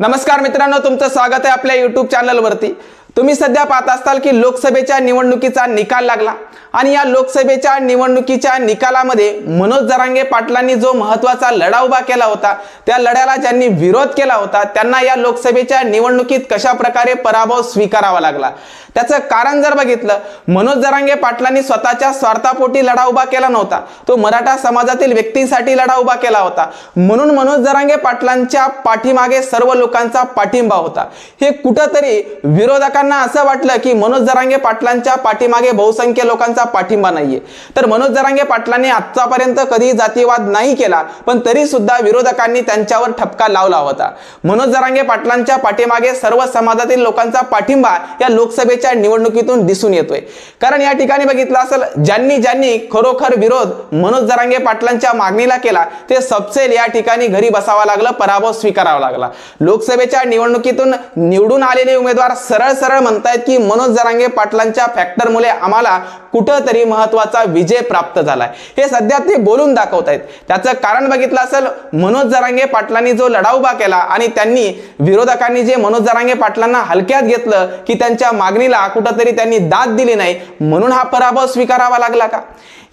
नमस्कार मित्रांनो तुमचं स्वागत आहे आपल्या युट्यूब चॅनलवरती तुम्ही सध्या पाहत असताल की लोकसभेच्या निवडणुकीचा निकाल लागला. आणि या लोकसभेच्या निवडणुकीच्या निकालामध्ये मनोज जरांगे पाटलांनी जो महत्त्वाचा लढा उभा केला होता त्या लढ्याला ज्यांनी विरोध केला होता त्यांना या लोकसभेच्या निवडणुकीत कशा प्रकारे पराभव स्वीकारावा लागला? त्याचं कारण जर बघितलं मनोज जरांगे पाटलांनी स्वतःच्या स्वार्थापोटी लढा उभा केला नव्हता. तो मराठा समाजातील व्यक्तींसाठी लढा उभा केला होता. म्हणून मनोज जरांगे पाटलांच्या पाठीमागे सर्व लोकांचा पाठिंबा होता. हे कुठंतरी विरोधकांना असं वाटलं की मनोज जरांगे पाटलांच्या पाठीमागे बहुसंख्य लोकांचा पाठिंबा नाहीये. तर मनोज जरांगे पाटलांनी आतापर्यंत कधी जातीवाद नाही केला पण तरी सुद्धा विरोधकांनी त्यांच्यावर ठपका लावला होता. मनोज जरांगे पाटलांच्या पाठीमागे सर्व समाजातील लोकांचा पाठिंबा या लोकसभेच्या निवडणुकीतून दिसून येतोय. कारण या ठिकाणी बघितलं असेल ज्यांनी ज्यांनी खरोखर विरोध मनोज जरांगे पाटलांच्या मागणीला केला ते सबसेल या ठिकाणी घरी बसावा लागलं पराभव स्वीकारावा लागला. लोकसभेच्या निवडणुकीतून निवडून आलेले उमेदवार सरळ सरळ म्हणतायत की मनोज जरांगे पाटलांच्या फॅक्टरमुळे आम्हाला कुठंतरी महत्त्वाचा विजय प्राप्त झालाय. हे सध्या ते बोलून दाखवत आहेत त्याचं कारण बघितलं असेल मनोज जरांगे पाटलांनी जो लढा उभा केला आणि त्यांनी विरोधकांनी जे मनोज जरांगे पाटलांना हलक्यात घेतलं की त्यांच्या मागणीला कुठंतरी त्यांनी दाद दिली नाही म्हणून हा पराभव स्वीकारावा लागला का?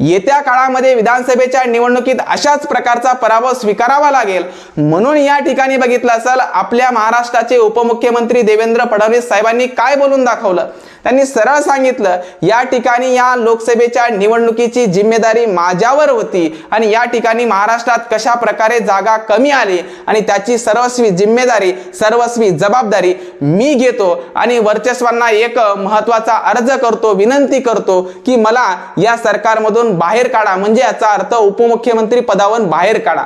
येत्या काळामध्ये विधानसभेच्या निवडणुकीत अशाच प्रकारचा पराभव स्वीकारावा लागेल. म्हणून या ठिकाणी बघितलं असेल आपल्या महाराष्ट्राचे उपमुख्यमंत्री देवेंद्र फडणवीस साहेबांनी काय बोलून दाखवलं? त्यांनी सरळ सांगितलं या ठिकाणी या लोकसभेच्या निवडणुकीची जिम्मेदारी माझ्यावर होती आणि या ठिकाणी महाराष्ट्रात कशा प्रकारे जागा कमी आली आणि त्याची सर्वस्वी जिम्मेदारी सर्वस्वी जबाबदारी मी घेतो आणि वर्चस्वांना एक महत्त्वाचा अर्ज करतो विनंती करतो की मला या सरकारमधून बाहेर काढा. म्हणजे याचा अर्थ उपमुख्यमंत्री पदावरून बाहेर काढा.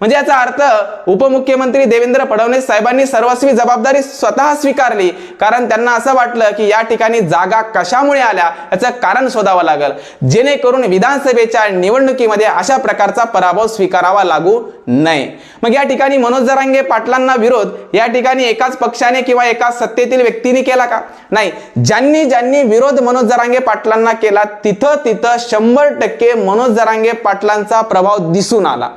म्हणजे याचा अर्थ उपमुख्यमंत्री देवेंद्र फडणवीस साहेबांनी सर्वस्वी जबाबदारी स्वतः स्वीकारली. कारण त्यांना असं वाटलं की या ठिकाणी जागा कशामुळे आल्या याचं कारण शोधावं लागल. जेणेकरून विधानसभेच्या निवडणुकीमध्ये अशा प्रकारचा पराभव स्वीकारावा लागू नये. मग या ठिकाणी मनोज जरांगे पाटलांना विरोध या ठिकाणी एकाच पक्षाने किंवा एकाच सत्तेतील व्यक्तीने केला का? नाही. ज्यांनी ज्यांनी विरोध मनोज जरांगे पाटलांना केला तिथं तिथं शंभर टक्के मनोज जरांगे पाटलांचा प्रभाव दिसून आला.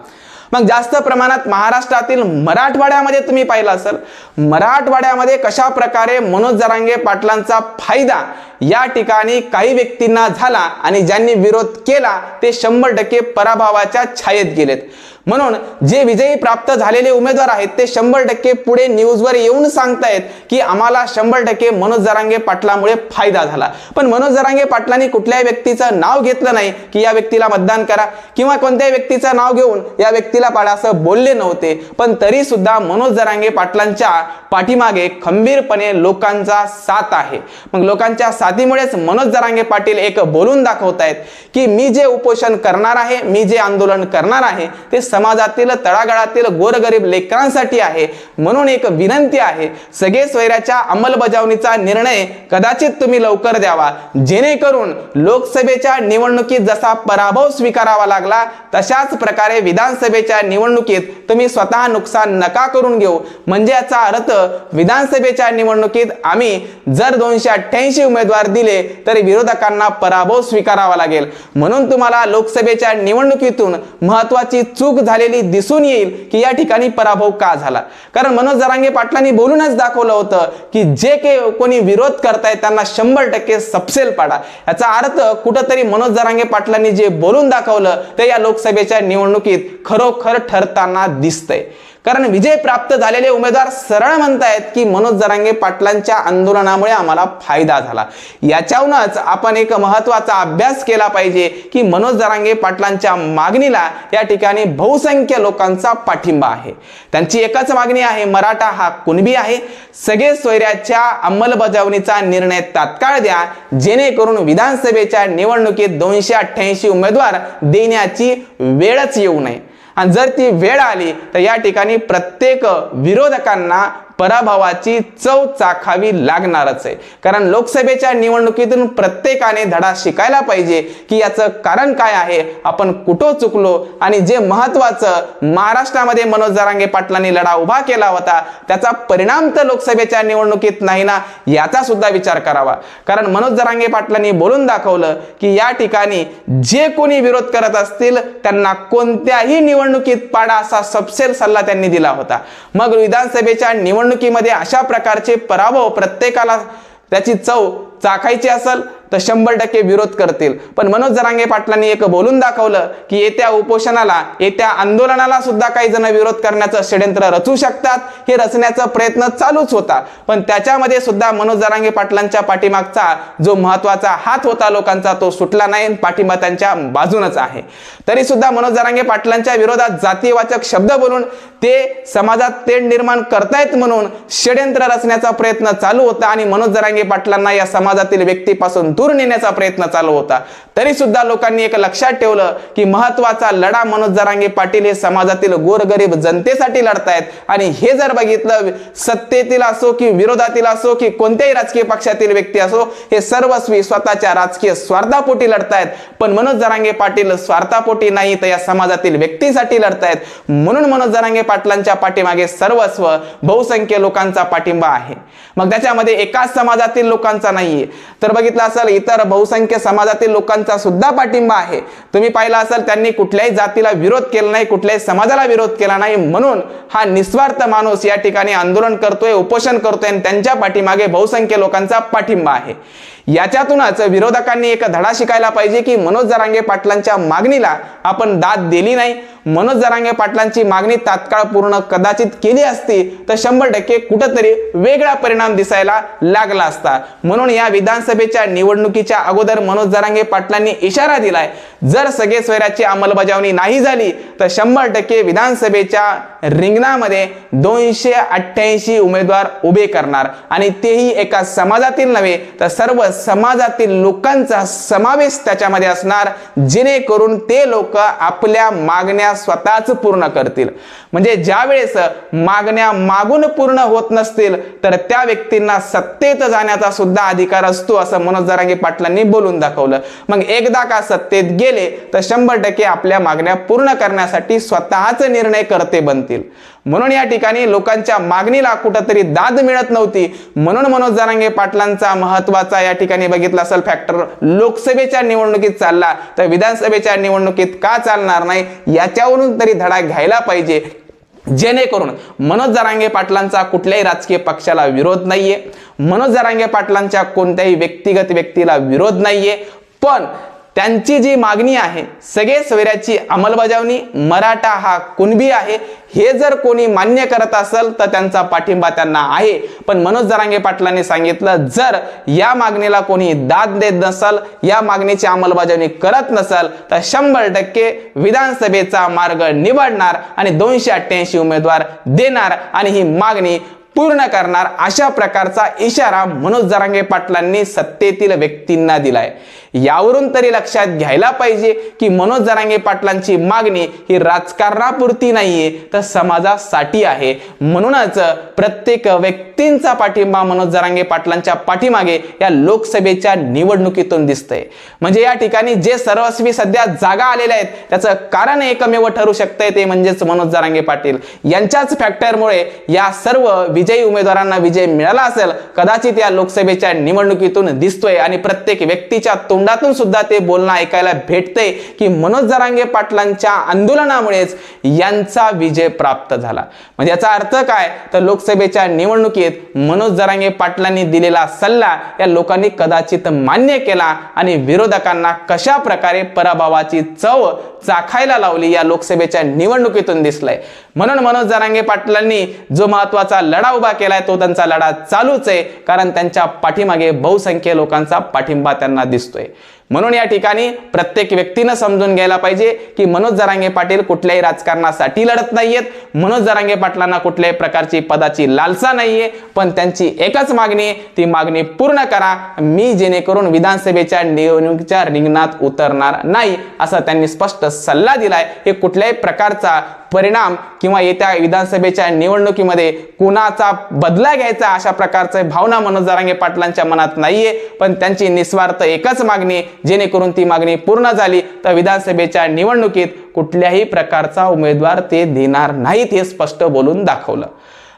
मग जास्त प्रमाणात महाराष्ट्रातील मराठवाड्यामध्ये तुम्ही पाहिलं असेल मराठवाड्यामध्ये कशा प्रकारे मनोज जरांगे पाटलांचा फायदा या ठिकाणी काही व्यक्तींना झाला आणि ज्यांनी विरोध केला ते शंभर टक्के पराभवाच्या छायेत गेलेत. म्हणून जे विजयी प्राप्त झालेले उमेदवार आहेत ते शंभर टक्के पुढे न्यूजवर येऊन सांगतायत की आम्हाला शंभर टक्के मनोज जरांगे पाटलामुळे फायदा झाला. पण मनोज जरांगे पाटलांनी कुठल्याही व्यक्तीचं नाव घेतलं नाही की या व्यक्तीला मतदान करा किंवा कोणत्याही व्यक्तीचं नाव घेऊन या व्यक्तीला पाडा असं बोलले नव्हते. पण तरी सुद्धा मनोज जरांगे पाटलांच्या पाठीमागे खंबीरपणे लोकांचा साथ आहे. मग लोकांच्या साधीमुळेच मनोज जरांगे पाटील एक बोलून दाखवतायत की मी जे उपोषण करणार आहे मी जे आंदोलन करणार आहे ते समाजातील तळागाळातील गोरगरीब लेकरांसाठी आहे. म्हणून एक विनंती आहे सगळे स्वैराच्या अंमलबजावणीचा निर्णय कदाचित तुम्ही लवकर द्यावा. जेणेकरून लोकसभेच्या निवडणुकीत जसा पराभव स्वीकारावा लागला तशाच प्रकारे विधानसभेच्या निवडणुकीत तुम्ही स्वतः नुकसान नका करून घेऊ. म्हणजे याचा अर्थ विधानसभेच्या निवडणुकीत आम्ही जर दोनशे अठ्ठ्याऐंशी उमेदवार दिले तर विरोधकांना पराभव स्वीकारावा लागेल. म्हणून तुम्हाला लोकसभेच्या निवडणुकीतून महत्वाची चूक झालेली दिसून येईल की या ठिकाणी पराभव का झाला? कारण मनोज जरांगे पाटलांनी बोलूनच दाखवलं होतं की जे के कोणी विरोध करतायत त्यांना शंभर टक्के सपसेल पाडा. याचा अर्थ कुठंतरी मनोज जरांगे पाटलांनी जे बोलून दाखवलं ते या लोकसभेच्या निवडणुकीत खरोखर ठरताना दिसतंय. कारण विजय प्राप्त झालेले उमेदवार सरळ म्हणतायत की मनोज जरांगे पाटलांच्या आंदोलनामुळे आम्हाला फायदा झाला. याच्याहूनच आपण एक महत्त्वाचा अभ्यास केला पाहिजे की मनोज जरांगे पाटलांच्या मागणीला या ठिकाणी बहुसंख्य लोकांचा पाठिंबा आहे. त्यांची एकच मागणी आहे मराठा हा कुणबी आहे. सगळे सोयऱ्याच्या अंमलबजावणीचा निर्णय तात्काळ द्या जेणेकरून विधानसभेच्या निवडणुकीत दोनशे अठ्ठ्याऐंशी उमेदवार देण्याची वेळच येऊ नये. आणि जर ती वेळ आली तर या ठिकाणी प्रत्येक विरोधकांना पराभवाची चव चाखावी लागणारच आहे. कारण लोकसभेच्या निवडणुकीतून प्रत्येकाने धडा शिकायला पाहिजे की याचं कारण काय आहे? आपण कुठं चुकलो? आणि जे महत्वाचं महाराष्ट्रामध्ये मनोज जरांगे पाटलांनी लढा उभा केला होता त्याचा परिणाम तर लोकसभेच्या निवडणुकीत नाही ना? याचा सुद्धा विचार करावा. कारण मनोज जरांगे पाटलांनी बोलून दाखवलं की या ठिकाणी जे कोणी विरोध करत असतील त्यांना कोणत्याही निवडणुकीत पाडा असा सबसेल सल्ला त्यांनी दिला होता. मग विधानसभेच्या निवडणूक निवडणुकीमध्ये अशा प्रकारचे पराभव प्रत्येकाला त्याची चव चाखायची असेल तर शंभर टक्के विरोध करतील. पण मनोज जरांगे पाटलांनी एक बोलून दाखवलं की येत्या उपोषणाला येत्या आंदोलनाला सुद्धा काही जण विरोध करण्याचं षड्यंत्र रचू शकतात. हे रचण्याचा प्रयत्न चालूच होता. पण त्याच्यामध्ये सुद्धा मनोज जरांगे पाटलांच्या पाठीमागचा जो महत्त्वाचा हात होता लोकांचा तो सुटला नाही आणि पाठिंबा त्यांच्या बाजूनच आहे. तरी सुद्धा मनोज जरांगे पाटलांच्या विरोधात जातीयवाचक शब्द बोलून ते समाजात तेढ निर्माण करतायत म्हणून षड्यंत्र रचण्याचा प्रयत्न चालू होता आणि मनोज जरांगे पाटलांना या समाजातील व्यक्तीपासून दूर नेण्याचा प्रयत्न चालू होता. तरी सुद्धा लोकांनी एक लक्षात ठेवलं की महत्त्वाचा लढा मनोज जरांगे पाटील हे समाजातील गोरगरीब जनतेसाठी लढतायत. आणि हे जर बघितलं सत्तेतील असो की विरोधातील असो की कोणत्याही राजकीय पक्षातील व्यक्ती असो हे सर्वस्वी स्वतःच्या राजकीय स्वार्थापोटी लढतायत. पण मनोज जरांगे पाटील स्वार्थापोटी नाही तर या समाजातील व्यक्तीसाठी लढतायत. म्हणून मनोज जरांगे पाटलांच्या पाठीमागे सर्वस्व बहुसंख्य लोकांचा पाठिंबा आहे. मग त्याच्यामध्ये एकाच समाजातील लोकांचा नाहीये. तर बघितलं असेल इतर बहुसंख्य समाजातील लोकांचा सुद्धा पाठिंबा आहे. तुम्ही पाहिलं असेल त्यांनी कुठल्याही जातीला विरोध केला नाही कुठल्याही समाजाला विरोध केला नाही. म्हणून हा निस्वार्थ माणूस या ठिकाणी आंदोलन करतोय उपोषण करतोय आणि त्यांच्या पाठीमागे बहुसंख्य लोकांचा पाठिंबा आहे. याच्यातूनच विरोधकांनी एक धडा शिकायला पाहिजे की मनोज जरांगे पाटलांच्या मागणीला आपण दाद दिली नाही. मनोज जरांगे पाटलांची मागणी तात्काळ पूर्ण कदाचित केली असती तर शंभर टक्के कुठंतरी वेगळा परिणाम दिसायला लागला असता. म्हणून या विधानसभेच्या निवडणुकीच्या अगोदर मनोज जरांगे पाटलांनी इशारा दिलाय जर सगळे स्वैराची अंमलबजावणी नाही झाली तर शंभर टक्के विधानसभेच्या रिंगणामध्ये दोनशे अठ्ठ्याऐंशी उमेदवार उभे करणार. आणि तेही एका समाजातील नव्हे तर सर्व समाजातील लोकांचा समावेश त्याच्यामध्ये असणार जेणेकरून ते लोक आपल्या मागण्या स्वतःच पूर्ण करतील. म्हणजे ज्या वेळेस मागण्या मागून पूर्ण होत नसतील तर त्या व्यक्तींना सत्तेत जाण्याचा सुद्धा अधिकार असतो असं मनोज जरांगे पाटलांनी बोलून दाखवलं. मग एकदा का सत्तेत गेले तर शंभर टक्के आपल्या मागण्या पूर्ण करण्यासाठी स्वतःच निर्णय करते बनतील. म्हणून या ठिकाणी लोकांच्या मागणीला कुठंतरी दाद मिळत नव्हती. म्हणून मनोज जरांगे पाटलांचा महत्त्वाचा या ठिकाणी बघितला असेल फॅक्टर लोकसभेच्या निवडणुकीत चालला. तर विधानसभेच्या निवडणुकीत का चालणार नाही? याच्यावरून तरी धडा घ्यायला पाहिजे. जेणेकरून मनोज जरांगे पाटलांचा कुठल्याही राजकीय पक्षाला विरोध नाहीये. मनोज जरांगे पाटलांच्या कोणत्याही व्यक्तिगत व्यक्तीला विरोध नाहीये. पण त्यांची जी मागणी आहे सगळे सोयऱ्याची अंमलबजावणी मराठा हा कुणबी आहे हे जर कोणी मान्य करत असेल तर त्यांचा पाठिंबा त्यांना आहे. पण मनोज जरांगे पाटलांनी सांगितलं जर या मागणीला कोणी दाद देत नसल या मागणीची अंमलबजावणी करत नसल तर शंभर टक्के विधानसभेचा मार्ग निवडणार आणि दोनशे अठ्ठ्याऐंशी उमेदवार देणार आणि ही मागणी पूर्ण करणार अशा प्रकारचा इशारा मनोज जरांगे पाटलांनी सत्तेतील व्यक्तींना दिलाय. यावरून तरी लक्षात घ्यायला पाहिजे की मनोज जरांगे पाटलांची मागणी ही राजकारणापुरती नाहीये तर समाजासाठी आहे. म्हणूनच प्रत्येक व्यक्तींचा पाठिंबा मनोज जरांगे पाटलांच्या पाठीमागे या लोकसभेच्या निवडणुकीतून दिसतंय. म्हणजे या ठिकाणी जे सर्वस्वी सध्या जागा आलेल्या आहेत त्याचं कारण एकमेव ठरू शकतंय ते म्हणजेच मनोज जरांगे पाटील. यांच्याच फॅक्टरमुळे या सर्व विजय उमेदवारांना विजय मिळाला असेल कदाचित या लोकसभेच्या निवडणुकीतून दिसतोय आणि प्रत्येक व्यक्तीच्या तोंडातून सुद्धा ते बोलणं ऐकायला भेटते की मनोज जरांगे पाटलांच्या आंदोलनामुळेच यांचा विजय प्राप्त झाला. म्हणजे याचा अर्थ काय? तर लोकसभेच्या निवडणुकीत मनोज जरांगे पाटलांनी दिलेला सल्ला या लोकांनी कदाचित मान्य केला आणि विरोधकांना कशा प्रकारे पराभवाची चव चाखायला लावली या लोकसभेच्या निवडणुकीतून दिसलंय. म्हणून मनोज जरांगे पाटलांनी जो महत्त्वाचा लढा उभा केलाय तो त्यांचा लढा चालूच आहे. कारण त्यांच्या पाठीमागे बहुसंख्य लोकांचा पाठिंबा त्यांना दिसतोय. म्हणून या ठिकाणी प्रत्येक व्यक्तीनं समजून घ्यायला पाहिजे की मनोज जरांगे पाटील कुठल्याही राजकारणासाठी लढत नाहीयेत. मनोज जरांगे पाटलांना कुठल्याही प्रकारची पदाची लालसा नाहीये. पण त्यांची एकच मागणी ती मागणी पूर्ण करा. मी जेणेकरून विधानसभेच्या निवडणुकीच्या रिंगणात उतरणार नाही असा त्यांनी स्पष्ट सल्ला दिलाय. हे कुठल्याही प्रकारचा परिणाम किंवा येत्या विधानसभेच्या निवडणुकीमध्ये कुणाचा बदला घ्यायचा अशा प्रकारचे भावना मनोज जरांगे पाटलांच्या मनात नाहीये. पण त्यांची निस्वार्थ एकच मागणी जेणेकरून ती मागणी पूर्ण झाली तर विधानसभेच्या निवडणुकीत कुठल्याही प्रकारचा उमेदवार ते देणार नाहीत हे स्पष्ट बोलून दाखवलं.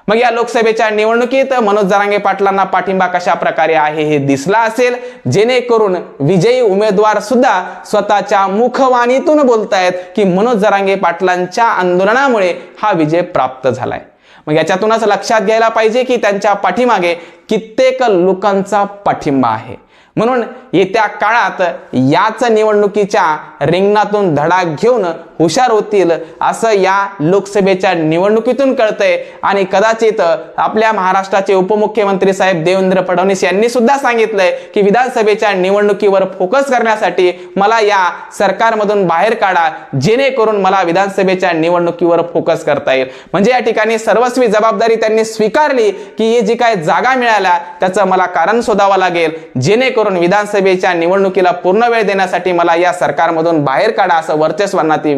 मग या लोकसभेच्या निवडणुकीत मनोज जरांगे पाटलांना पाठिंबा कशा प्रकारे आहे हे दिसला असेल? जेणेकरून विजयी उमेदवार सुद्धा स्वतःच्या मुखवाणीतून बोलतायत की मनोज जरांगे पाटलांच्या आंदोलनामुळे हा विजय प्राप्त झालाय. मग याच्यातूनच लक्षात घ्यायला पाहिजे की त्यांच्या पाठीमागे कित्येक लोकांचा पाठिंबा आहे. म्हणून येत्या काळात याच निवडणुकीच्या रिंगणातून धडा घेऊन हुशार होतील असं या लोकसभेच्या निवडणुकीतून कळतंय. आणि कदाचित आपल्या महाराष्ट्राचे उपमुख्यमंत्री साहेब देवेंद्र फडणवीस यांनी सुद्धा सांगितलंय की विधानसभेच्या निवडणुकीवर फोकस करण्यासाठी मला या सरकारमधून बाहेर काढा. जेणेकरून मला विधानसभेच्या निवडणुकीवर फोकस करता येईल. म्हणजे या ठिकाणी सर्वस्वी जबाबदारी त्यांनी स्वीकारली की ही जी काय जागा मिळाल्या त्याचं मला कारण शोधावं लागेल. जेणेकरून विधानसभेच्या निवडणुकीला पूर्ण वेळ देण्यासाठी मला या सरकारमधून बाहेर काढा असं वर्चस्वांना ती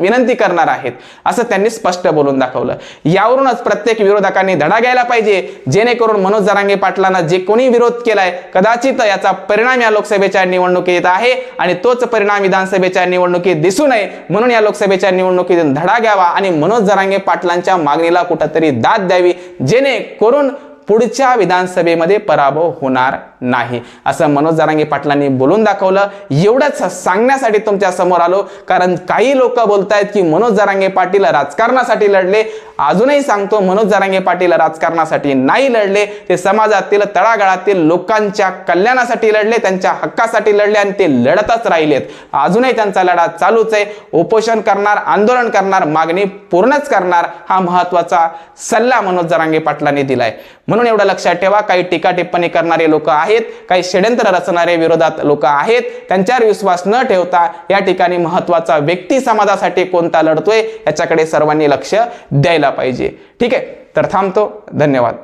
विनंती करणार आहेत. असं त्यांनी स्पष्ट बोलून दाखवलं. यावरूनच प्रत्येक विरोधकांनी धडा घ्यायला पाहिजे जेणेकरून मनोज जरांगे पाटलांना जे कोणी विरोध केलाय कदाचित याचा परिणाम या लोकसभेच्या निवडणुकीत आहे आणि तोच परिणाम विधानसभेच्या निवडणुकीत दिसू नये. म्हणून या लोकसभेच्या निवडणुकीतून धडा घ्यावा आणि मनोज जरांगे पाटलांच्या मागणीला कुठंतरी दाद द्यावी जेणेकरून पुढच्या विधानसभेमध्ये पराभव होणार नाही. असं मनोज जरांगे पाटलांनी बोलून दाखवलं. एवढंच सांगण्यासाठी तुमच्यासमोर आलो. कारण काही लोक बोलतायत की मनोज जरांगे पाटील राजकारणासाठी लढले. अजूनही सांगतो मनोज जरांगे पाटील राजकारणासाठी नाही लढले. ते समाजातील तळागाळातील लोकांच्या कल्याणासाठी लढले त्यांच्या हक्कासाठी लढले आणि ते लढतच राहिलेत. अजूनही त्यांचा लढा चालूच आहे. उपोषण करणार आंदोलन करणार मागणी पूर्णच करणार हा महत्त्वाचा सल्ला मनोज जरांगे पाटलांनी दिलाय. म्हणून एवढं लक्षात ठेवा. काही टीका टिप्पणी करणारे लोक आहेत काही षड्यंत्र रचणारे विरोधात लोक आहेत त्यांच्यावर विश्वास न ठेवता या ठिकाणी महत्त्वाचा व्यक्ती समाजासाठी कोणता लढतोय याच्याकडे सर्वांनी लक्ष द्यायला पाहिजे. ठीक आहे तर थांबतो. धन्यवाद.